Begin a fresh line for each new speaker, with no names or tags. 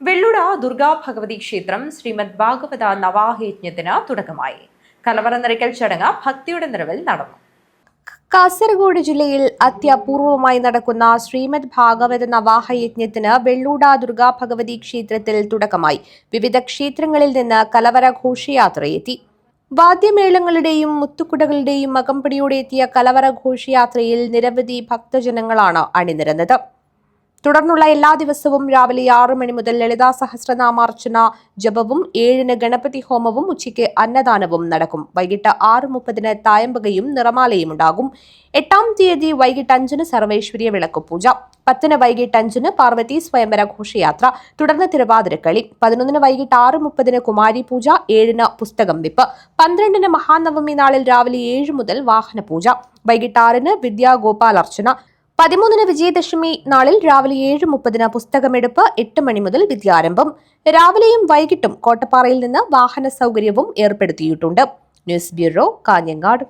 വെള്ളുട ദുർഗാ ഭഗവതി ക്ഷേത്രം ശ്രീമദ് ഭാഗവത നവാഹയജ്ഞത്തിന് തുടക്കമായി. കലവറ നിറയ്ക്കൽ ചടങ്ങ് ഭക്തിയുടെ നിറവിൽ നടന്നു.
കാസർഗോഡ് ജില്ലയിൽ അത്യപൂർവമായി നടക്കുന്ന ശ്രീമദ് ഭാഗവത നവാഹ യജ്ഞത്തിന് വെള്ളൂട ദുർഗാ ഭഗവതി ക്ഷേത്രത്തിൽ തുടക്കമായി. വിവിധ ക്ഷേത്രങ്ങളിൽ നിന്ന് കലവറ ഘോഷയാത്രയെത്തി. വാദ്യമേളങ്ങളുടെയും മുത്തുക്കുടകളുടെയും അകമ്പടിയോടെ എത്തിയ കലവറ ഘോഷയാത്രയിൽ നിരവധി ഭക്തജനങ്ങളാണ് അണിനിരന്നത്. തുടർന്നുള്ള എല്ലാ ദിവസവും രാവിലെ ആറ് മണി മുതൽ ലളിതാ സഹസ്രനാമാർച്ചന ജപവും ഏഴിന് ഗണപതി ഹോമവും ഉച്ചയ്ക്ക് അന്നദാനവും നടക്കും. വൈകിട്ട് ആറ് മുപ്പതിന് തായമ്പകയും നിറമാലയും ഉണ്ടാകും. എട്ടാം തീയതി വൈകിട്ട് അഞ്ചിന് സർവേശ്വരിയ വിളക്കുപൂജ പത്തിന് വൈകിട്ട് അഞ്ചിന് പാർവതി സ്വയംവര ഘോഷയാത്ര. തുടർന്ന് തിരുവാതിരക്കളി. പതിനൊന്നിന് വൈകിട്ട് ആറ് മുപ്പതിന് കുമാരി പൂജ. ഏഴിന് പുസ്തകം വിപ്പ്. പന്ത്രണ്ടിന് മഹാനവമി നാളിൽ രാവിലെ ഏഴ് മുതൽ വാഹന പൂജ വൈകിട്ട് ആറിന് വിദ്യാഗോപാലർച്ചന. പതിമൂന്നിന് വിജയദശമി നാളിൽ രാവിലെ ഏഴ് മുപ്പതിന് പുസ്തകമെടുപ്പ് എട്ട് മണി മുതൽ വിദ്യാരംഭം. രാവിലെയും വൈകിട്ടും കോട്ടപ്പാറയിൽ നിന്ന് വാഹന സൗകര്യവും ഏർപ്പെടുത്തിയിട്ടുണ്ട്. News bureau Kanhangad.